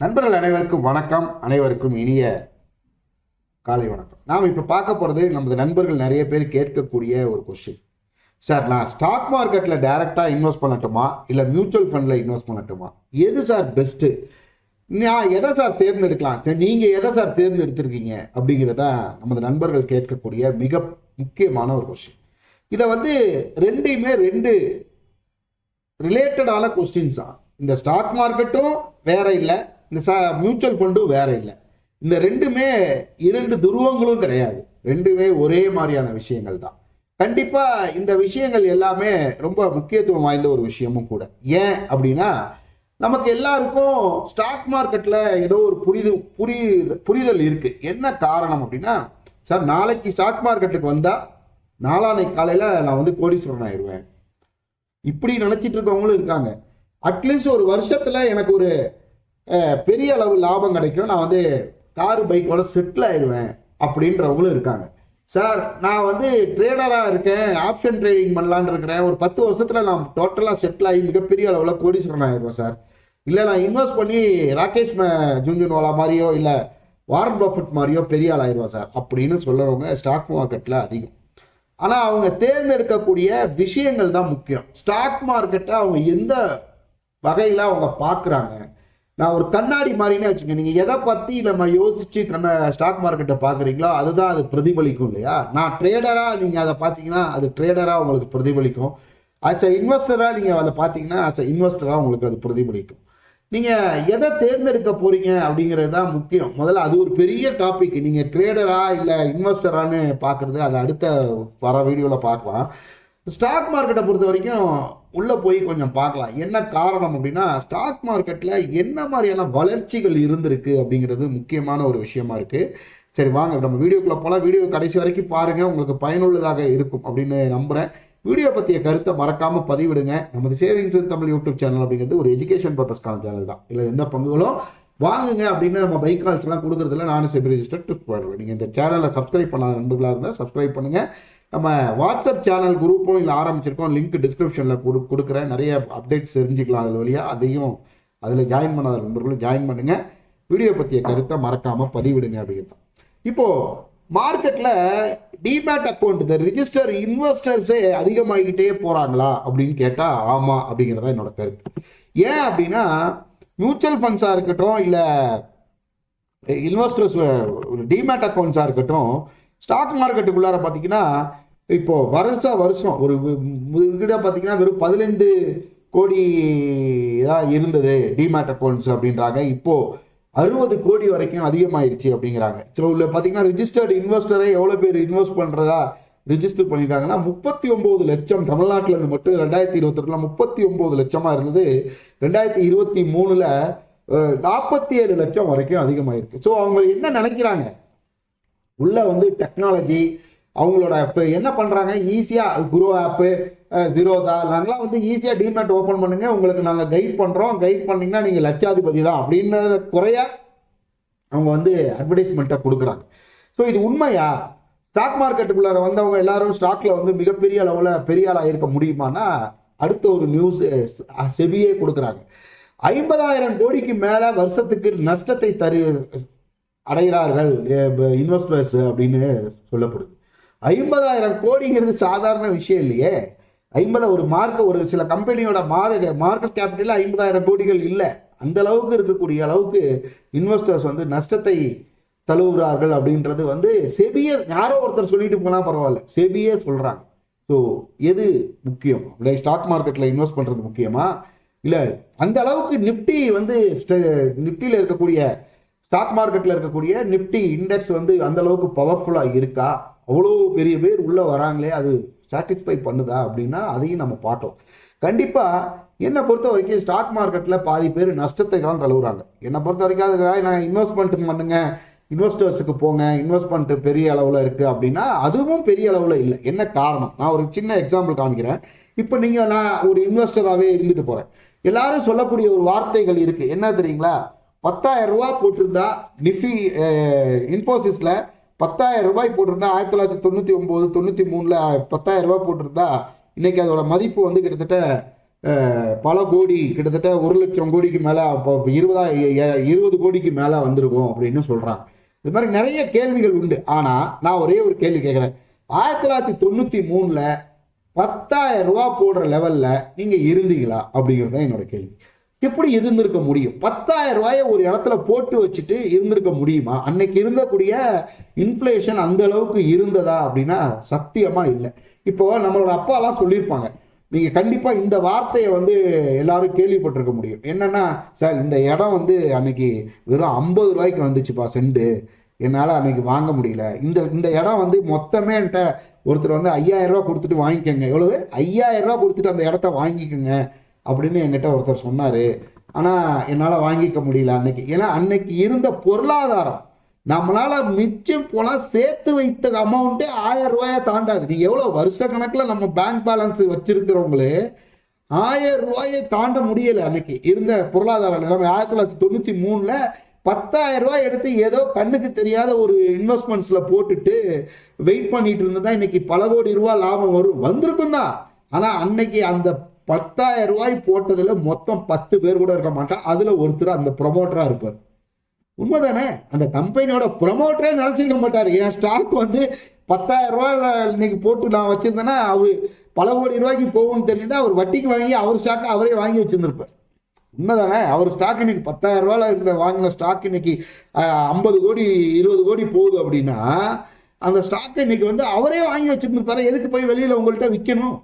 நண்பர்கள் அனைவருக்கும் வணக்கம். அனைவருக்கும் இனிய காலை வணக்கம். நாம் இப்போ பார்க்க போகிறது நமது நண்பர்கள் நிறைய பேர் கேட்கக்கூடிய ஒரு கொஸ்டின் சார் நான் ஸ்டாக் மார்க்கெட்டில் டைரெக்டாக இன்வெஸ்ட் பண்ணட்டுமா? இல்லை மியூச்சுவல் ஃபண்டில் இன்வெஸ்ட் பண்ணட்டுமா? எது சார் பெஸ்ட்டு நான் எதை சார் தேர்ந்தெடுக்கலாம்? சரி நீங்கள் எதை சார் தேர்ந்தெடுத்திருக்கீங்க? அப்படிங்கிறதா நமது நண்பர்கள் கேட்கக்கூடிய மிக முக்கியமான ஒரு கொஸ்டின் இதை வந்து ரெண்டையுமே ரெண்டு ரிலேட்டடான கொஸ்டின்ஸ் தான் இந்த ஸ்டாக் மார்க்கெட்டும் வேற இல்லை இந்த சா மியூச்சுவல் ஃபண்டும் வேறு இல்லை. இந்த ரெண்டுமே இரண்டு துருவங்களும் கிடையாது. ரெண்டுமே ஒரே மாதிரியான விஷயங்கள் தான். கண்டிப்பாக இந்த விஷயங்கள் எல்லாமே ரொம்ப முக்கியத்துவம் வாய்ந்த ஒரு விஷயமும் கூட. ஏன் அப்படின்னா நமக்கு எல்லாருக்கும் ஸ்டாக் மார்க்கெட்டில் ஏதோ ஒரு புரிது புரி புரிதல் இருக்குது என்ன காரணம் அப்படின்னா சார் நாளைக்கு ஸ்டாக் மார்க்கெட்டுக்கு வந்தால் நாளானை காலையில் நான் வந்து கோடீஸ்வரன் ஆயிடுவேன். இப்படி நினச்சிட்டு இருக்கவங்களும் இருக்காங்க. அட்லீஸ்ட் ஒரு வருஷத்தில் எனக்கு ஒரு பெரிய அளவு லாபம் கிடைக்கும். நான் வந்து காரு பைக்கோட செட்டில் ஆயிடுவேன் அப்படின்றவங்களும் இருக்காங்க. சார் நான் வந்து ட்ரேடராக இருக்கேன். ஆப்ஷன் ட்ரேடிங் பண்ணலான்னு இருக்கிறேன். ஒரு பத்து வருஷத்தில் நான் டோட்டலாக செட்டில் ஆகி மிகப்பெரிய அளவில் கோடீஸ்வரன் ஆயிடுவேன் சார். இல்லை நான் இன்வெஸ்ட் பண்ணி ராகேஷ் ஜுன்ஜுன்வாலா மாதிரியோ இல்லை வாரன் ப்ராஃபிட் மாதிரியோ பெரிய ஆள் ஆயிடுவேன் சார் அப்படின்னு சொல்கிறவங்க ஸ்டாக் மார்க்கெட்டில் அதிகம். ஆனால் அவங்க தேர்ந்தெடுக்கக்கூடிய விஷயங்கள் தான் முக்கியம். ஸ்டாக் மார்க்கெட்டை அவங்க எந்த வகையில் அவங்க பார்க்குறாங்க? நான் ஒரு கண்ணாடி மாதிரினே வச்சுங்க. நீங்கள் எதை பற்றி நம்ம யோசித்து கண்ண ஸ்டாக் மார்க்கெட்டை பார்க்குறீங்களோ அதுதான் அது பிரதிபலிக்கும் இல்லையா? நான் ட்ரேடராக நீங்கள் அதை பார்த்தீங்கன்னா அது ட்ரேடராக உங்களுக்கு பிரதிபலிக்கும். ஆஸ் அ இன்வெஸ்டராக நீங்கள் அதை பார்த்தீங்கன்னா ஆஸ் அ இன்வெஸ்டராக உங்களுக்கு அது பிரதிபலிக்கும். நீங்கள் எதை தேர்ந்தெடுக்க போகிறீங்க அப்படிங்கிறது தான் முக்கியம். முதல்ல அது ஒரு பெரிய டாபிக் நீங்கள் ட்ரேடரா இல்லை இன்வெஸ்டரான்னு பார்க்குறது அது அடுத்த வர வீடியோவில் பார்க்கலாம். ஸ்டாக் மார்க்கெட்டை பொறுத்த வரைக்கும் உள்ளே போய் கொஞ்சம் பார்க்கலாம். என்ன காரணம் அப்படின்னா ஸ்டாக் மார்க்கெட்டில் என்ன மாதிரியான வளர்ச்சிகள் இருந்திருக்கு அப்படிங்கிறது முக்கியமான ஒரு விஷயமா இருக்குது சரி வாங்க நம்ம வீடியோக்குள்ளே போனால் வீடியோ கடைசி வரைக்கும் பாருங்கள் உங்களுக்கு பயனுள்ளதாக இருக்கும் அப்படின்னு நம்புகிறேன் வீடியோ பற்றிய கருத்தை மறக்காமல் பதிவிடுங்க. நமது சேவிங்ஸ் தமிழ் யூடியூப் சேனல் அப்படிங்கிறது ஒரு எஜுகேஷன் பர்பஸ்க்கான சேனல் தான். இல்லை எந்த பங்குகளும் வாங்குங்க அப்படின்னு நம்ம பைக் கால்ஸ்லாம் கொடுக்குறதுல நானும் செபி ரிஜிஸ்டர் டிப் போயிடுவேன் நீங்கள் இந்த சேனலை சப்ஸ்கிரைப் பண்ணாத நண்பர்களாக இருந்தால் சப்ஸ்கிரைப் பண்ணுங்கள் நம்ம வாட்ஸ்அப் சேனல் குரூப்பும் இதில் ஆரம்பிச்சிருக்கோம். லிங்க் டிஸ்கிரிப்ஷனில் கொடு கொடுக்குறேன். நிறைய அப்டேட்ஸ் தெரிஞ்சுக்கலாம் அதில் வழியாக அதையும் அதில் ஜாயின் பண்ணாத நண்பர்களும் ஜாயின் பண்ணுங்கள் வீடியோ பற்றிய கருத்தை மறக்காமல் பதிவிடுங்க அப்படிங்கிறது இப்போது மார்க்கெட்டில் டிமேட் அக்கௌண்ட் இந்த ரிஜிஸ்டர் இன்வெஸ்டர்ஸே அதிகமாகிக்கிட்டே போகிறாங்களா அப்படின்னு கேட்டால் ஆமாம் அப்படிங்கிறதா என்னோட கருத்து. ஏன் அப்படின்னா மியூச்சுவல் ஃபண்ட்ஸாக இருக்கட்டும் இல்லை இன்வெஸ்டர்ஸ் டிமேட் அக்கௌண்ட்ஸாக இருக்கட்டும் ஸ்டாக் மார்க்கெட்டுக்குள்ளார பார்த்தீங்கன்னா இப்போ வருஷா வருஷம் ஒரு முதல்கிட்ட பார்த்தீங்கன்னா வெறும் பதினைந்து கோடி தான் இருந்தது டிமேட் அக்கௌண்ட்ஸ் அப்படின்றாங்க. இப்போ அறுபது கோடி வரைக்கும் அதிகமாயிருச்சு அப்படிங்கிறாங்க. ஸோ இதில் பார்த்தீங்கன்னா ரிஜிஸ்டர்டு இன்வெஸ்டரை எவ்வளோ பேர் இன்வெஸ்ட் பண்ணுறதா ரிஜிஸ்டர் பண்ணியிருக்காங்கன்னா முப்பத்தி ஒம்பது லட்சம் தமிழ்நாட்டில் இருந்து மட்டும் ரெண்டாயிரத்தி இருபத்தெட்டில் முப்பத்தி ஒம்பது லட்சமாக இருந்தது. ரெண்டாயிரத்தி இருபத்தி மூணில் நாற்பத்தி ஏழு லட்சம் வரைக்கும் அதிகமாயிருக்கு. ஸோ அவங்க என்ன நினைக்கிறாங்க? உள்ளே வந்து டெக்னாலஜி அவங்களோட இப்போ என்ன பண்ணுறாங்க ஈஸியாக குரோ ஆப்பு ஜீரோதா நாங்களாம் வந்து ஈஸியாக டிமேட் ஓப்பன் பண்ணுங்கள் உங்களுக்கு நாங்கள் கைட் பண்ணுறோம் கைட் பண்ணிங்கன்னா நீங்கள் லட்சாதிபதி தான் அப்படின்றத குறைய அவங்க வந்து அட்வர்டைஸ்மெண்ட்டை கொடுக்குறாங்க. ஸோ இது உண்மையா? ஸ்டாக் மார்க்கெட்டுக்குள்ளார வந்தவங்க எல்லாரும் ஸ்டாக்ல வந்து மிகப்பெரிய அளவில் பெரிய ஆளாக இருக்க முடியுமானா அடுத்த ஒரு நியூஸ் செபியே கொடுக்குறாங்க. ஐம்பதாயிரம் கோடிக்கு மேலே வருஷத்துக்கு நஷ்டத்தை தரு அடைகிறார்கள் இன்வெஸ்டர்ஸ் அப்படின்னு சொல்லப்படுது. ஐம்பதாயிரம் கோடிங்கிறது சாதாரண விஷயம் இல்லையே. ஐம்பது ஒரு மார்க் ஒரு சில கம்பெனியோட மார்க் மார்க்கெட் கேபிட்டலில் ஐம்பதாயிரம் கோடிகள் இல்லை. அந்த அளவுக்கு இருக்கக்கூடிய அளவுக்கு இன்வெஸ்டர்ஸ் வந்து நஷ்டத்தை தழுவுகிறார்கள் அப்படின்றது வந்து செபியே யாரோ ஒருத்தர் சொல்லிட்டு போனால் பரவாயில்ல. செபியே சொல்கிறாங்க ஸோ எது முக்கியம்? இல்லை ஸ்டாக் மார்க்கெட்டில் இன்வெஸ்ட் பண்ணுறது முக்கியமா? இல்லை அந்த அளவுக்கு நிஃப்டி வந்து நிஃப்டியில் இருக்கக்கூடிய ஸ்டாக் மார்க்கெட்டில் இருக்கக்கூடிய நிஃப்டி இண்டெக்ஸ் வந்து அந்த அளவுக்கு பவர்ஃபுல்லாக இருக்கா? அவ்வளோ பெரிய பேர் உள்ளே வராங்களே அது சாட்டிஸ்ஃபை பண்ணுதா அப்படின்னா அதையும் நம்ம பார்க்கலாம் கண்டிப்பாக என்னை பொறுத்த வரைக்கும் ஸ்டாக் மார்க்கெட்டில் பாதி பேர் நஷ்டத்தை தான் தழுவுறாங்க. என்னை பொறுத்த வரைக்கும் அதுக்காக நான் இன்வெஸ்ட்மெண்ட் பண்ணுங்க இன்வெஸ்டர்ஸுக்கு போங்க இன்வெஸ்ட்மெண்ட் பெரிய அளவில் இருக்குது அப்படின்னா அதுவும் பெரிய அளவில் இல்லை. என்ன காரணம்? நான் ஒரு சின்ன எக்ஸாம்பிள் காமிக்கிறேன். இப்போ நீங்கள் நான் ஒரு இன்வெஸ்டராகவே இருந்துட்டு போகிறேன் எல்லாரும் சொல்லக்கூடிய ஒரு வார்த்தைகள் இருக்குது என்ன தெரியுங்களா? பத்தாயிரம் ரூபா போட்டிருந்தா நிஃபி இன்ஃபோசிஸில் பத்தாயிரம் ரூபாய் போட்டிருந்தா ஆயிரத்தி தொள்ளாயிரத்தி தொண்ணூற்றி ஒம்பது தொண்ணூற்றி மூணில் பத்தாயிரம் ரூபாய் போட்டிருந்தா இன்றைக்கி அதோட மதிப்பு வந்து கிட்டத்தட்ட பல கோடி கிட்டத்தட்ட ஒரு லட்சம் கோடிக்கு மேலே அப்போ இருபதா இருபது கோடிக்கு மேலே வந்திருக்கும் அப்படின்னு சொல்கிறாங்க இது மாதிரி நிறைய கேள்விகள் உண்டு. ஆனால் நான் ஒரே ஒரு கேள்வி கேட்குறேன். ஆயிரத்தி தொள்ளாயிரத்தி தொண்ணூற்றி மூணில் பத்தாயிரம் ரூபா போடுற லெவலில் நீங்கள் இருந்தீங்களா? அப்படிங்கிறது தான் என்னோட கேள்வி. எப்படி இருந்திருக்க முடியும்? பத்தாயிரம் ரூபாயை ஒரு இடத்துல போட்டு வச்சுட்டு இருந்திருக்க முடியுமா? அன்னைக்கு இருந்தக்கூடிய இன்ஃப்ளேஷன் அந்த அளவுக்கு இருந்ததா அப்படின்னா சத்தியமா இல்லை. இப்போ நம்மளோட அப்பாலாம் சொல்லியிருப்பாங்க நீங்கள் கண்டிப்பாக இந்த வார்த்தையை வந்து எல்லாரும் கேள்விப்பட்டிருக்க முடியும். என்னென்னா சார் இந்த இடம் வந்து அன்னைக்கு வெறும் ஐம்பது ரூபாய்க்கு வந்துச்சுப்பா செண்டு என்னால் அன்னைக்கு வாங்க முடியல. இந்த இந்த இடம் வந்து மொத்தமே என்கிட்ட ஒருத்தர் வந்து ஐயாயிரம் ரூபா கொடுத்துட்டு வாங்கிக்கோங்க. எவ்வளவு? ஐயாயிரம் ரூபா கொடுத்துட்டு அந்த இடத்த வாங்கிக்கோங்க. அப்படின்னு என்கிட்ட ஒருத்தர் சொன்னார். ஆனால் என்னால் வாங்கிக்க முடியல அன்னைக்கு. ஏன்னா அன்னைக்கு இருந்த பொருளாதாரம் நம்மளால் மிச்சம் போனால் சேர்த்து வைத்த அமௌண்ட்டே ஆயிரம் ரூபாயை தாண்டாது. நீ எவ்வளோ வருஷ கணக்கில் நம்ம பேங்க் பேலன்ஸ் வச்சுருக்கிறவங்களே ஆயிரம் ரூபாயை தாண்ட முடியலை அன்னைக்கு. இருந்த பொருளாதார நிலைமை. ஆயிரத்தி தொள்ளாயிரத்தி தொண்ணூற்றி மூணில் பத்தாயிரம் ரூபாய் எடுத்து ஏதோ கண்ணுக்கு தெரியாத ஒரு இன்வெஸ்ட்மெண்ட்ஸில் போட்டுட்டு வெயிட் பண்ணிட்டு இருந்ததா இன்னைக்கு பல கோடி ரூபா லாபம் வரும். வந்திருக்கும் தான். ஆனால் அன்னைக்கு அந்த பத்தாயிரம் ரூபாய் போட்டதில் மொத்தம் பத்து பேர் கூட இருக்க மாட்டான் அதில் ஒருத்தர் அந்த ப்ரொமோட்டராக இருப்பார். உண்மைதானே? அந்த கம்பெனியோட ப்ரொமோட்டரே நினச்சிருக்க மாட்டார். என் ஸ்டாக் வந்து பத்தாயிரம் ரூபாயில இன்னைக்கு போட்டு நான் வச்சிருந்தேன்னா அவர் பல கோடி ரூபாய்க்கு போகும்னு தெரிஞ்சுதான் அவர் வட்டிக்கு வாங்கி அவர் ஸ்டாக்கை அவரே வாங்கி வச்சிருந்திருப்பார். உண்மைதானே? அவர் ஸ்டாக் இன்னைக்கு பத்தாயிரம் ரூபாயில் இருந்த வாங்கின ஸ்டாக் இன்னைக்கு ஐம்பது கோடி இருபது கோடி போகுது அப்படின்னா அந்த ஸ்டாக்கை இன்னைக்கு வந்து அவரே வாங்கி வச்சிருந்திருப்பாரு. எதுக்கு போய் வெளியில் உங்கள்கிட்ட விற்கணும்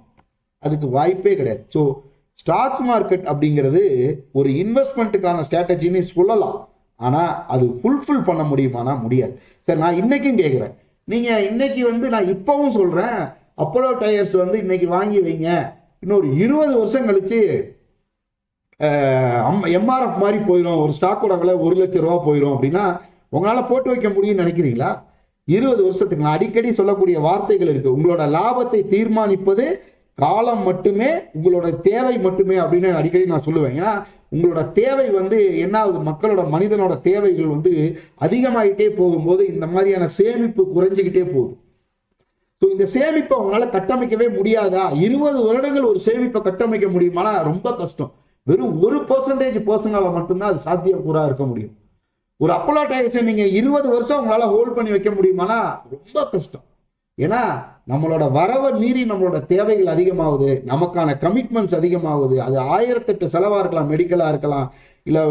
அதுக்கு வாய்ப்பே கிடையாது. ஸோ ஸ்டாக் மார்க்கெட் அப்படிங்கிறது ஒரு இன்வெஸ்ட்மெண்ட்டுக்கான ஸ்ட்ராட்டஜின்னு சொல்லலாம். ஆனால் அது ஃபுல்ஃபில் பண்ண முடியுமானா முடியாது. சரி நான் இன்னைக்கும் கேட்குறேன் நீங்கள் இன்னைக்கு வந்து நான் இப்போவும் சொல்கிறேன் அப்போலோ டயர்ஸ் வந்து இன்னைக்கு வாங்கி வைங்க. இன்னொரு இருபது வருஷம் கழிச்சு எம்ஆர்எஃப் மாதிரி போயிடும் ஒரு ஸ்டாக்கோட விலை ஒரு லட்ச ரூபா போயிடும் அப்படின்னா உங்களால் போட்டு வைக்க முடியும்னு நினைக்கிறீங்களா? இருபது வருஷத்துக்கு நான் அடிக்கடி சொல்லக்கூடிய வார்த்தைகள் இருக்குது உங்களோட லாபத்தை தீர்மானிப்பது காலம் மட்டுமே உங்களோட தேவை மட்டுமே அப்படின்னு அடிக்கடி நான் சொல்லுவேன். ஏன்னா உங்களோட தேவை வந்து என்ன ஆகுது மக்களோட மனிதனோட தேவைகள் வந்து அதிகமாயிட்டே போகும்போது இந்த மாதிரியான சேமிப்பு குறைஞ்சிக்கிட்டே போகுது. ஸோ இந்த சேமிப்பை அவங்களால கட்டமைக்கவே முடியாதா? இருபது வருடங்கள் ஒரு சேமிப்பை கட்டமைக்க முடியுமானா? ரொம்ப கஷ்டம். வெறும் ஒரு பர்சன்டேஜ் பர்சனால் மட்டும்தான் அது சாத்தியக்கூறாக இருக்க முடியும். ஒரு அப்போலோ டயர்ஸை நீங்கள் இருபது வருஷம் உங்களால் ஹோல்ட் பண்ணி வைக்க முடியுமானா? ரொம்ப கஷ்டம். ஏன்னா நம்மளோட வரவை மீறி நம்மளோட தேவைகள் அதிகமாகுது நமக்கான கமிட்மெண்ட்ஸ் அதிகமாகுது அது ஆயிரத்தெட்டு செலவாக இருக்கலாம் மெடிக்கலாக இருக்கலாம் இல்லை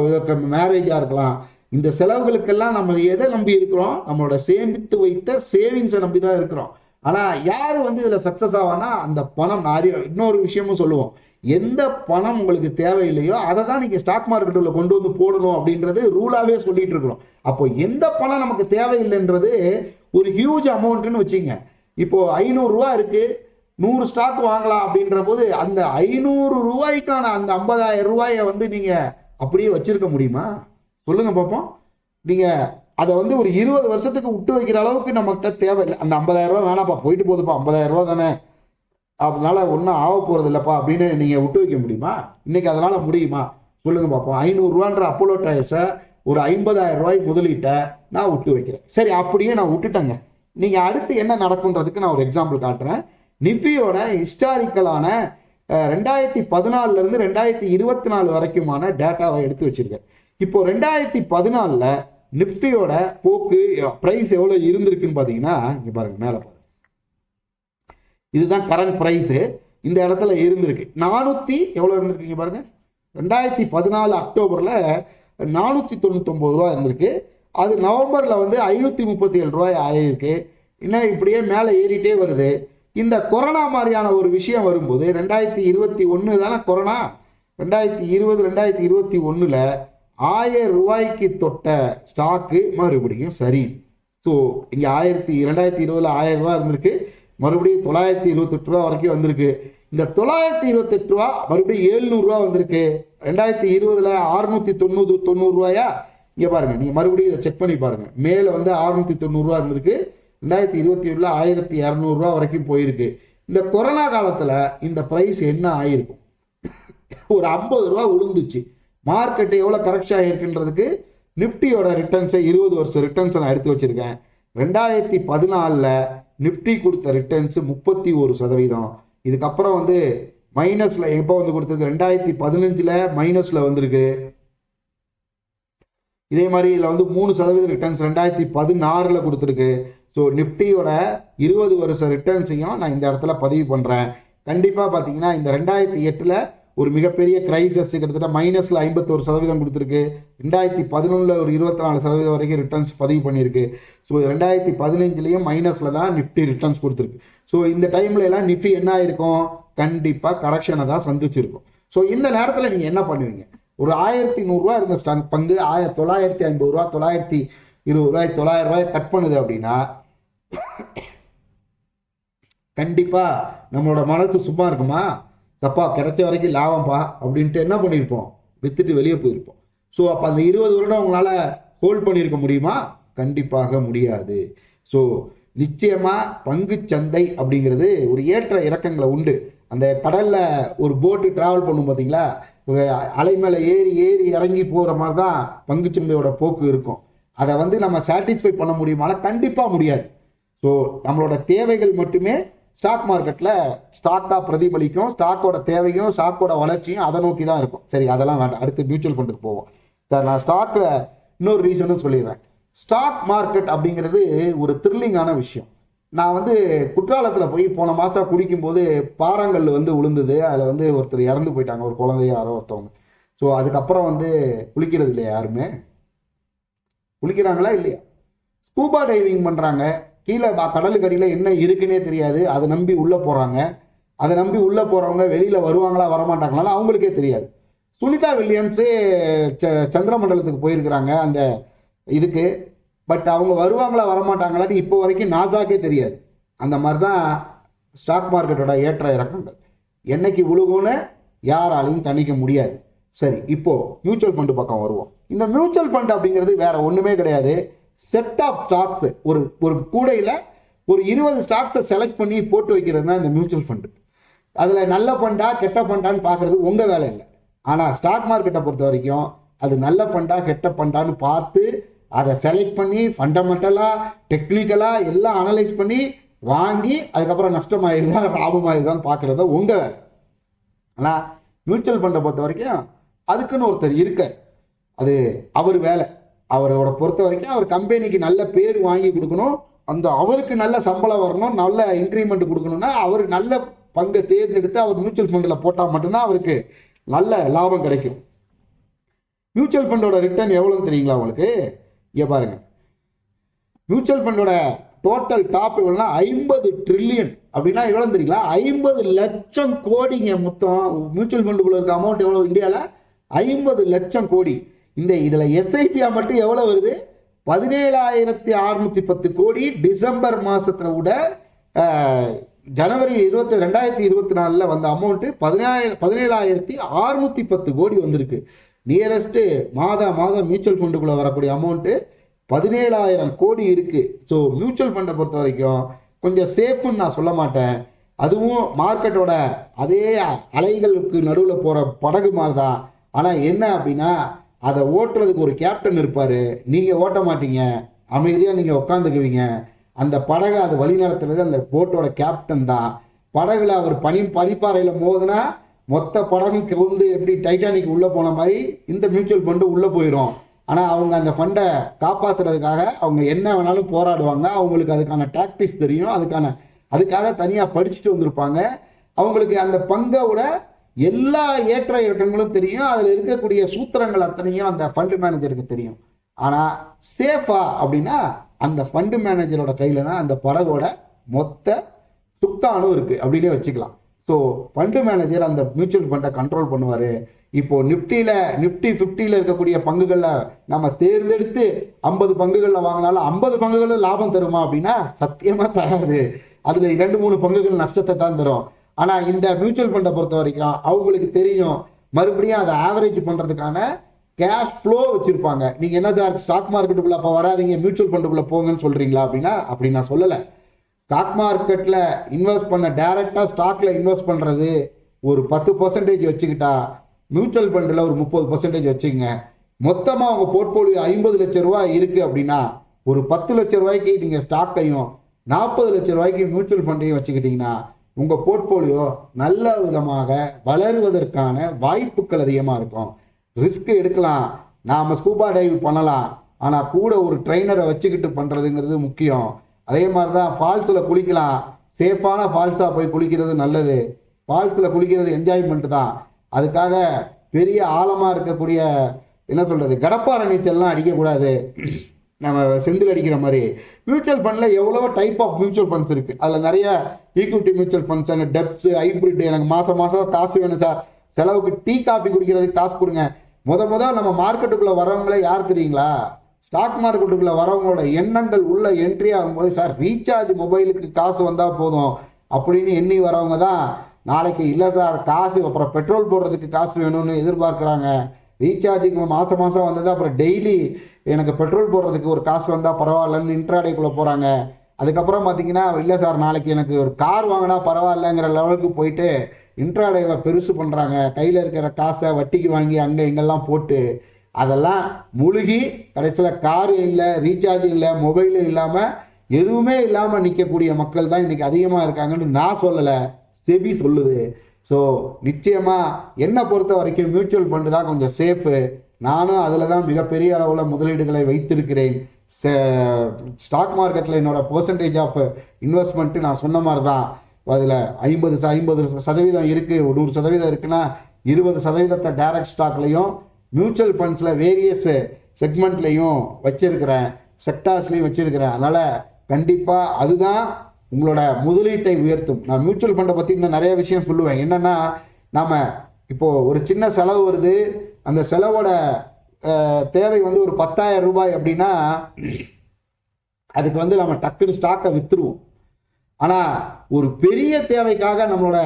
மேரேஜாக இருக்கலாம். இந்த செலவுகளுக்கெல்லாம் நம்ம எதை நம்பி இருக்கிறோம்? நம்மளோட சேமித்து வைத்த சேவிங்ஸை நம்பி தான் இருக்கிறோம். ஆனால் யார் வந்து இதில் சக்ஸஸ் ஆவானா அந்த பணம் நிறைய இன்னொரு விஷயமும் சொல்லுவோம். எந்த பணம் உங்களுக்கு தேவையில்லையோ அதை தான் நீங்கள் ஸ்டாக் மார்க்கெட்டில் கொண்டு வந்து போடணும் அப்படின்றது ரூலாகவே சொல்லிட்டு இருக்கிறோம். அப்போ எந்த பணம் நமக்கு தேவையில்லைன்றது ஒரு ஹியூஜ் அமௌண்ட்டுன்னு வச்சுங்க இப்போது ஐநூறுரூவா இருக்குது நூறு ஸ்டாக் வாங்கலாம் அப்படின்ற போது அந்த ஐநூறு ரூபாய்க்கான அந்த ஐம்பதாயிரம் ரூபாயை வந்து நீங்கள் அப்படியே வச்சிருக்க முடியுமா? சொல்லுங்கள் பார்ப்போம் நீங்கள் அதை வந்து ஒரு இருபது வருஷத்துக்கு விட்டு வைக்கிற அளவுக்கு நம்மகிட்ட தேவையில்லை அந்த ஐம்பதாயிரம் ரூபா வேணாப்பா போயிட்டு போகுதுப்பா ஐம்பதாயிரம் ரூபா தானே. அதனால் ஒன்றும் ஆக போகிறது இல்லைப்பா அப்படின்னு நீங்கள் விட்டு வைக்க முடியுமா? இன்றைக்கி அதனால் முடியுமா? சொல்லுங்க பார்ப்போம் ஐநூறுரூவான்ற அப்போலோ டயர்ஸை ஒரு ஐம்பதாயிரம் ரூபாய் முதலீட்டை நான் விட்டு வைக்கிறேன். சரி அப்படியே நான் விட்டுட்டேங்க. நீங்கள் அடுத்து என்ன நடக்குன்றதுக்கு நான் ஒரு எக்ஸாம்பிள் காட்டுறேன். நிஃபியோட ஹிஸ்டாரிக்கலான ரெண்டாயிரத்தி பதினாலிருந்து ரெண்டாயிரத்தி இருபத்தி நாலு வரைக்குமான டேட்டாவை எடுத்து வச்சிருக்கேன். இப்போது ரெண்டாயிரத்தி பதினாலில் நிஃப்டியோட போக்கு ப்ரைஸ் எவ்வளோ இருந்திருக்குன்னு பார்த்தீங்கன்னா இங்கே பாருங்கள் மேலே பாருங்க. இதுதான் கரண்ட் ப்ரைஸு இந்த இடத்துல இருந்திருக்கு. நானூற்றி எவ்வளோ இருந்திருக்கீங்க பாருங்கள் ரெண்டாயிரத்தி பதினாலு அக்டோபரில் நானூற்றி தொண்ணூத்தொம்பது ரூபா இருந்திருக்கு. அது நவம்பரில் வந்து ஐநூற்றி முப்பத்தி ஏழு ரூபாய் ஆகிருக்கு இன்னும் இப்படியே மேலே ஏறிட்டே வருது. இந்த கொரோனா மாதிரியான ஒரு விஷயம் வரும்போது ரெண்டாயிரத்தி இருபத்தி ஒன்று தானே கொரோனா? ரெண்டாயிரத்தி இருபது ரெண்டாயிரத்தி இருபத்தி ஒன்றில் ஆயிரம் ரூபாய்க்கு தொட்ட ஸ்டாக்கு மறுபடியும் சரி. ஸோ இங்கே ஆயிரத்தி ரெண்டாயிரத்தி இருபதில் ஆயிரம் ரூபா இருந்திருக்கு. மறுபடியும் தொள்ளாயிரத்தி இருபத்தெட்டு ரூபா வரைக்கும் வந்திருக்கு. இந்த தொள்ளாயிரத்தி இருபத்தெட்டு ரூபா மறுபடியும் ஏழ்நூறுரூவா வந்திருக்கு. ரெண்டாயிரத்தி இருபதில் அறுநூற்றி தொண்ணூறு தொண்ணூறுரூவாயா இங்கே பாருங்கள் நீங்கள் மறுபடியும் இதை செக் பண்ணி பாருங்கள் மேலே வந்து அறுநூற்றி தொண்ணூறுரூவா இருந்திருக்கு. ரெண்டாயிரத்தி இருபத்தி ஒன்றில் ஆயிரத்தி இரநூறுவா வரைக்கும் போயிருக்கு. இந்த கொரோனா காலத்தில் இந்த ப்ரைஸ் என்ன ஆயிருக்கும்? ஒரு ஐம்பது ரூபா விழுந்துச்சு மார்க்கெட் எவ்வளோ கரெக்ஷன் ஆகிருக்குன்றதுக்கு நிஃப்டியோட ரிட்டர்ன்ஸை இருபது வருஷம் ரிட்டர்ன்ஸை நான் எடுத்து வச்சுருக்கேன். ரெண்டாயிரத்தி பதினாலில் நிஃப்டி கொடுத்த ரிட்டர்ன்ஸு முப்பத்தி ஒரு சதவீதம். இதுக்கப்புறம் வந்து மைனஸில் எப்போ வந்து கொடுத்துருக்கு? ரெண்டாயிரத்தி பதினஞ்சில் மைனஸில் வந்திருக்கு. இதே மாதிரி இதில் வந்து மூணு சதவீத ரிட்டர்ன்ஸ் ரெண்டாயிரத்தி பதினாறில் கொடுத்துருக்கு. ஸோ நிஃப்டியோட இருபது வருஷ ரிட்டர்ன்ஸையும் நான் இந்த இடத்துல பதிவு பண்ணுறேன் கண்டிப்பாக பார்த்தீங்கன்னா இந்த ரெண்டாயிரத்தி எட்டில் ஒரு மிகப்பெரிய கிரைசஸ் கிட்டத்தட்ட மைனஸில் ஐம்பத்தோரு சதவீதம் கொடுத்துருக்கு. ரெண்டாயிரத்தி பதினொன்றில் ஒரு இருபத்தி நாலு சதவீதம் வரைக்கும் ரிட்டர்ன்ஸ் பதிவு பண்ணியிருக்கு. ஸோ ரெண்டாயிரத்தி பதினஞ்சுலேயும் மைனஸில் தான் நிஃப்டி ரிட்டர்ன்ஸ் கொடுத்துருக்கு. ஸோ இந்த டைம்ல எல்லாம் நிஃப்டி என்ன ஆயிருக்கும்? கண்டிப்பாக கரெக்ஷனை தான் சந்திச்சிருக்கும். ஸோ இந்த நேரத்தில் நீங்கள் என்ன பண்ணுவீங்க? ஒரு ஆயிரத்தி நூறுரூவா இருந்த ஸ்டாக் பங்கு ஆய தொள்ளாயிரத்தி ஐம்பது ரூபா தொள்ளாயிரத்தி இருபது ரூபாய் தொள்ளாயிரம் ரூபாய் கட் பண்ணுது அப்படின்னா கண்டிப்பா நம்மளோட மனசு சும்மா இருக்குமா? தப்பா கிடைச்ச வரைக்கும் லாபம்பா அப்படின்ட்டு என்ன பண்ணியிருப்போம் வித்துட்டு வெளியே போயிருப்போம். ஸோ அப்போ அந்த இருபது வருடம் உங்களால் ஹோல்ட் பண்ணியிருக்க முடியுமா? கண்டிப்பாக முடியாது. ஸோ நிச்சயமாக பங்குச்சந்தை அப்படிங்கிறது ஒரு ஏற்ற இறக்கங்களை உண்டு. அந்த கடலில் ஒரு போட்டு ட்ராவல் பண்ணும் பார்த்தீங்களா அலை மேலே ஏறி ஏறி இறங்கி போகிற மாதிரி தான் பங்குச்சந்தையோட போக்கு இருக்கும். அதை வந்து நம்ம சாட்டிஸ்ஃபை பண்ண முடியுமானா கண்டிப்பாக முடியாது. ஸோ நம்மளோட தேவைகள் மட்டுமே ஸ்டாக் மார்க்கெட்டில் ஸ்டாக்காக பிரதிபலிக்கும். ஸ்டாக்கோட தேவையும் ஸ்டாக்கோட வளர்ச்சியும் அதை நோக்கி தான் இருக்கும். சரி அதெல்லாம் வேண்டாம். அடுத்து மியூச்சுவல் ஃபண்டுக்கு போவோம். சார் நான் ஸ்டாக்கில் இன்னொரு ரீசனும் சொல்லிடுறேன். ஸ்டாக் மார்க்கெட் அப்படிங்கிறது ஒரு த்ரில்லிங்கான விஷயம். நான் வந்து குற்றாலத்தில் போய் போன மாதம் குடிக்கும்போது பாறாங்கல் வந்து விழுந்தது அதில் வந்து ஒருத்தர் இறந்து போயிட்டாங்க. ஒரு குழந்தைய யாரோ ஒருத்தவங்க. ஸோ அதுக்கப்புறம் வந்து குளிக்கிறது இல்லையா யாருமே? குளிக்கிறாங்களா இல்லையா? ஸ்கூபா டைவிங் பண்ணுறாங்க கீழே கடலுக்கடியில் கடலுக்கு அடியில் என்ன இருக்குன்னே தெரியாது. அதை நம்பி உள்ளே போகிறாங்க அதை நம்பி உள்ளே போகிறவங்க வெளியில் வருவாங்களா வரமாட்டாங்களா அவங்களுக்கே தெரியாது. சுனிதா வில்லியம்ஸே ச சந்திரமண்டலத்துக்கு போயிருக்கிறாங்க அந்த இதுக்கு. பட் அவங்க வருவாங்களா வரமாட்டாங்களான்னு இப்போ வரைக்கும் நாசாக்கே தெரியாது. அந்த மாதிரி தான் ஸ்டாக் மார்க்கெட்டோட ஏற்ற இறக்கங்கள். என்னைக்கு விழுகும்னு யாராலையும் கணிக்க முடியாது. சரி இப்போது மியூச்சுவல் ஃபண்டு பக்கம் வருவோம். இந்த மியூச்சுவல் ஃபண்ட் அப்படிங்கிறது வேற ஒன்றுமே கிடையாது. செட் ஆஃப் ஸ்டாக்ஸு ஒரு ஒரு கூடையில் ஒரு இருபது ஸ்டாக்ஸை செலக்ட் பண்ணி போட்டு வைக்கிறது தான் இந்த மியூச்சுவல் ஃபண்டு அதில் நல்ல ஃபண்டா கெட்ட ஃபண்டான்னு பார்க்குறது உங்கள் வேலை இல்லை. ஆனால் ஸ்டாக் மார்க்கெட்டை பொறுத்த வரைக்கும் அது நல்ல ஃபண்டா கெட்ட ஃபண்டான்னு பார்த்து அதை செலக்ட் பண்ணி ஃபண்டமெண்டலாக டெக்னிக்கலாக எல்லாம் அனலைஸ் பண்ணி வாங்கி அதுக்கப்புறம் நஷ்டமாயிருதா லாபமாயிருதான்னு பார்க்குறத உங்கள் வேலை. ஆனால் மியூச்சுவல் ஃபண்டை பொறுத்த வரைக்கும் அதுக்குன்னு ஒருத்தர் இருக்கார். அது அவர் வேலை. அவரோட பொறுத்த வரைக்கும் அவர் கம்பெனிக்கு நல்ல பேர் வாங்கி கொடுக்கணும். அந்த அவருக்கு நல்ல சம்பளம் வரணும் நல்ல இன்க்ரிமெண்ட் கொடுக்கணும்னா அவர் நல்ல பங்கை தேர்ந்தெடுத்து அவர் மியூச்சுவல் ஃபண்டில் போட்டால் மட்டும்தான் அவருக்கு நல்ல லாபம் கிடைக்கும். மியூச்சுவல் ஃபண்டோட ரிட்டர்ன் எவ்வளோன்னு தெரியுங்களா உங்களுக்கு? இங்கே பாருங்க. மியூச்சுவல் ஃபண்டோட டோட்டல் டாப் எவ்வளோனா ஐம்பது ட்ரில்லியன் அப்படின்னா எவ்வளோ தெரியுங்களா? ஐம்பது லட்சம் கோடிங்க மொத்தம். மியூச்சுவல் ஃபண்டுக்குள்ள இருக்க அமௌண்ட் எவ்வளோ இந்தியாவில் ஐம்பது லட்சம் கோடி. இந்த இதில் எஸ்ஐபியா மட்டும் எவ்வளோ வருது? பதினேழாயிரத்தி அறுநூத்தி பத்து கோடி டிசம்பர் மாதத்தில் விட ஜனவரி இருபத்தி ரெண்டாயிரத்தி இருபத்தி நாலில் வந்த அமௌண்ட்டு பதினேழு பதினேழாயிரத்தி அறுநூத்தி பத்து கோடி வந்திருக்கு. நியரஸ்ட்டு மாதா மாதம் மியூச்சுவல் ஃபண்டுக்குள்ளே வரக்கூடிய அமௌண்ட்டு பதினேழாயிரம் கோடி இருக்குது ஸோ மியூச்சுவல் ஃபண்டை பொறுத்த வரைக்கும் கொஞ்சம் சேஃப்னு நான் சொல்ல மாட்டேன். அதுவும் மார்க்கெட்டோட அதே அலைகளுக்கு நடுவில் போகிற படகு மாதிரி தான் ஆனால் என்ன அப்படின்னா அதை ஓட்டுறதுக்கு ஒரு கேப்டன் இருப்பார். நீங்கள் ஓட்ட மாட்டீங்க. அமைதியாக நீங்கள் உட்காந்துக்குவீங்க அந்த படகை அதை வழி நடத்துறது அந்த போட்டோட கேப்டன் தான். படகுல அவர் பனி பனிப்பாறையில் மோதுனா மொத்த படகும் கவுந்து எப்படி டைட்டானிக் உள்ளே போன மாதிரி இந்த மியூச்சுவல் ஃபண்டு உள்ளே போயிடும் ஆனால் அவங்க அந்த ஃபண்டை காப்பாற்றுறதுக்காக அவங்க என்ன வேணாலும் போராடுவாங்க. அவங்களுக்கு அதுக்கான டாக்டிக்ஸ் தெரியும். அதுக்கான அதுக்காக தனியாக படிச்சுட்டு வந்திருப்பாங்க. அவங்களுக்கு அந்த பங்கோட எல்லா ஏற்ற இறக்கங்களும் தெரியும். அதில் இருக்கக்கூடிய சூத்திரங்கள் அத்தனையும் அந்த ஃபண்டு மேனேஜருக்கு தெரியும். ஆனால் சேஃபா அப்படின்னா அந்த ஃபண்டு மேனேஜரோட கையில் தான் அந்த படகோட மொத்த துக்கானும் இருக்குது அப்படின்னே வச்சுக்கலாம். ஸோ ஃபண்டு மேனேஜர் அந்த மியூச்சுவல் ஃபண்டை கண்ட்ரோல் பண்ணுவார். இப்போது நிஃப்டியில் நிஃப்டி ஃபிஃப்டியில் இருக்கக்கூடிய பங்குகளில் நம்ம தேர்ந்தெடுத்து ஐம்பது பங்குகளில் வாங்கினாலும் ஐம்பது பங்குகளில் லாபம் தருமா அப்படின்னா சத்தியமாக தராது. அதில் இரண்டு மூணு பங்குகள் நஷ்டத்தை தான் தரும். ஆனால் இந்த மியூச்சுவல் ஃபண்டை பொறுத்த வரைக்கும் அவங்களுக்கு தெரியும். மறுபடியும் அதை ஆவரேஜ் பண்ணுறதுக்கான கேஷ் ஃப்ளோ வச்சுருப்பாங்க. நீங்கள் என்ன சார் ஸ்டாக் மார்க்கெட்டுக்குள்ளே அப்போ வராதீங்க மியூச்சுவல் ஃபண்டுக்குள்ளே போங்கன்னு சொல்கிறீங்களா அப்படின்னா அப்படி நான் சொல்லலை. ஸ்டாக் மார்க்கெட்டில் இன்வெஸ்ட் பண்ண டைரெக்டாக ஸ்டாக்கில் இன்வெஸ்ட் பண்ணுறது ஒரு பத்து பர்சன்டேஜ் வச்சுக்கிட்டா மியூச்சுவல் ஃபண்டில் ஒரு முப்பது பர்சன்டேஜ் வச்சுக்கோங்க. மொத்தமாக உங்கள் போர்ட்ஃபோலியோ ஐம்பது லட்ச ரூபாய் இருக்குது அப்படின்னா ஒரு பத்து லட்ச ரூபாய்க்கு நீங்கள் ஸ்டாக்கையும் நாற்பது லட்ச ரூபாய்க்கு மியூச்சுவல் ஃபண்டையும் வச்சுக்கிட்டிங்கன்னா உங்கள் போர்ட்ஃபோலியோ நல்ல விதமாக வளருவதற்கான வாய்ப்புகள் அதிகமாக இருக்கும். ரிஸ்க் எடுக்கலாம். நாம் ஸ்கூபா டைவ் பண்ணலாம். ஆனால் கூட ஒரு ட்ரைனரை வச்சுக்கிட்டு பண்ணுறதுங்கிறது முக்கியம். அதே மாதிரி தான் ஃபால்ஸில் குளிக்கலாம். சேஃபான ஃபால்ஸாக போய் குளிக்கிறது நல்லது. ஃபால்ஸில் குளிக்கிறது என்ஜாய்மெண்ட் தான். அதுக்காக பெரிய ஆழமாக இருக்கக்கூடிய என்ன சொல்கிறது கடப்பாறை நீச்சல்லாம் அடிக்கக்கூடாது. நம்ம செந்தில் அடிக்கிற மாதிரி. மியூச்சுவல் ஃபண்டில் எவ்வளோ டைப் ஆஃப் மியூச்சுவல் ஃபண்ட்ஸ் இருக்குது அதில் நிறைய ஈக்விட்டி மியூச்சுவல் ஃபண்ட்ஸ் அண்ட் டெப்ஸு ஹைப்ரிட் எனக்கு மாதம் மாதம் காசு வேணும் சார் செலவுக்கு டீ காஃபி குடிக்கிறதுக்கு காசு கொடுங்க. முத முத நம்ம மார்க்கெட்டுக்குள்ளே வரவங்களே யார் தெரியுங்களா? ஸ்டாக் மார்க்கெட்டுக்குள்ளே வரவங்களோட எண்ணங்கள் உள்ள என்ட்ரி ஆகும்போது சார் ரீசார்ஜ் மொபைலுக்கு காசு வந்தால் போதும் அப்படின்னு எண்ணி வரவங்க தான் நாளைக்கு இல்லை சார் காசு அப்புறம் பெட்ரோல் போடுறதுக்கு காசு வேணும்னு எதிர்பார்க்குறாங்க. ரீசார்ஜுக்கு மாதம் மாதம் வந்தது அப்புறம் டெய்லி எனக்கு பெட்ரோல் போடுறதுக்கு ஒரு காசு வந்தால் பரவாயில்லன்னு இன்ட்ராடேக்குள்ளே போகிறாங்க அதுக்கப்புறம் பார்த்தீங்கன்னா இல்லை சார் நாளைக்கு எனக்கு ஒரு கார் வாங்கினா பரவாயில்லைங்கிற லெவலுக்கு போயிட்டு இன்ட்ராடேவை பெருசு பண்ணுறாங்க கையில் இருக்கிற காசை வட்டிக்கு வாங்கி அங்கே இங்கெல்லாம் போட்டு அதெல்லாம் முழுகி கடைசியில் காரு இல்லை ரீசார்ஜ் இல்லை மொபைலும் இல்லாமல் எதுவுமே இல்லாமல் நிற்கக்கூடிய மக்கள் தான் இன்றைக்கி அதிகமாக இருக்காங்கன்னு நான் சொல்லலை. செபி சொல்லுது. ஸோ நிச்சயமாக என்னை பொறுத்த வரைக்கும் மியூச்சுவல் ஃபண்டு தான் கொஞ்சம் சேஃபு நானும் அதில் தான் மிகப்பெரிய அளவில் முதலீடுகளை வைத்திருக்கிறேன். ஸ்டாக் மார்க்கெட்டில் என்னோட பர்சன்டேஜ் ஆஃப் இன்வெஸ்ட்மெண்ட்டு நான் சொன்ன மாதிரி தான் அதில் ஐம்பது ஐம்பது சதவீதம் இருக்குது ஒரு நூறு சதவீதம் இருக்குன்னா இருபது சதவீதத்தை டைரக்ட் ஸ்டாக்லேயும் மியூச்சுவல் ஃபண்ட்ஸில் வேரியஸ் செக்மெண்ட்லேயும் வச்சுருக்கிறேன் செக்டார்ஸ்லேயும் வச்சுருக்கிறேன். அதனால் கண்டிப்பாக அதுதான் உங்களோட முதலீட்டை உயர்த்தும். நான் மியூச்சுவல் ஃபண்டை பற்றி இன்னும் நிறைய விஷயம் சொல்லுவேன். என்னென்னா நாம் இப்போது ஒரு சின்ன செலவு வருது. அந்த செலவோட தேவை வந்து ஒரு பத்தாயிரம் ரூபாய் அப்படின்னா அதுக்கு வந்து நம்ம டக்குன்னு ஸ்டாக்கை விற்றுருவோம் ஆனால் ஒரு பெரிய தேவைக்காக நம்மளோட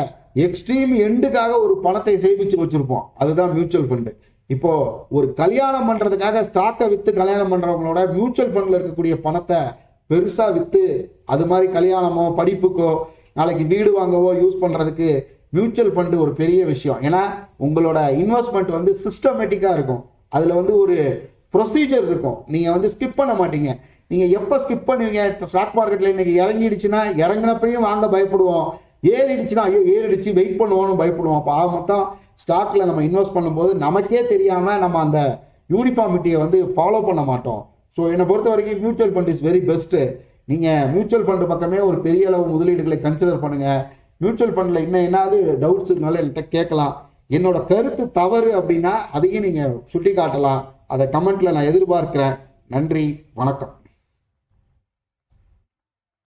எக்ஸ்ட்ரீம் எண்டுக்காக ஒரு பணத்தை சேமித்து வச்சுருப்போம். அதுதான் மியூச்சுவல் ஃபண்டு இப்போ ஒரு கல்யாணம் பண்ணுறதுக்காக ஸ்டாக்கை விற்று கல்யாணம் பண்ணுறவங்களோட மியூச்சுவல் ஃபண்டில் இருக்கக்கூடிய பணத்தை பெருசாக விற்று அது மாதிரி கல்யாணமோ படிப்புக்கோ நாளைக்கு வீடு வாங்கவோ யூஸ் பண்ணுறதுக்கு மியூச்சுவல் ஃபண்டு ஒரு பெரிய விஷயம். ஏன்னா உங்களோட இன்வெஸ்ட்மெண்ட் வந்து சிஸ்டமேட்டிக்காக இருக்கும். அதில் வந்து ஒரு ப்ரொசீஜர் இருக்கும். நீங்கள் வந்து ஸ்கிப் பண்ண மாட்டீங்க. நீங்கள் எப்போ ஸ்கிப் பண்ணுவீங்க? ஸ்டாக் மார்க்கெட்டில் இன்னைக்கு இறங்கிடுச்சுன்னா இறங்கினப்பையும் வாங்க பயப்படுவோம். ஏறிடுச்சுன்னா ஐயோ ஏறிடுச்சு வெயிட் பண்ணுவோம்னு பயப்படுவோம். அப்போ மொத்தம் ஸ்டாக்கில் நம்ம இன்வெஸ்ட் பண்ணும்போது நமக்கே தெரியாமல் நம்ம அந்த யூனிஃபார்மிட்டியை வந்து ஃபாலோ பண்ண மாட்டோம். ஸோ என்னை பொறுத்த வரைக்கும் mutual fund is very best நீங்கள் மியூச்சுவல் ஃபண்டு பக்கமே ஒரு பெரிய அளவு முதலீடுகளை கன்சிடர் பண்ணுங்கள் மியூச்சுவல் ஃபண்டில் என்ன என்னது டவுட்ஸ் இருந்தாலும் என்கிட்ட கேட்கலாம். என்னோட கருத்து தவறு அப்படின்னா அதையும் நீங்கள் சுட்டி காட்டலாம் அதை கமெண்ட்டில் நான் எதிர்பார்க்குறேன். நன்றி வணக்கம்.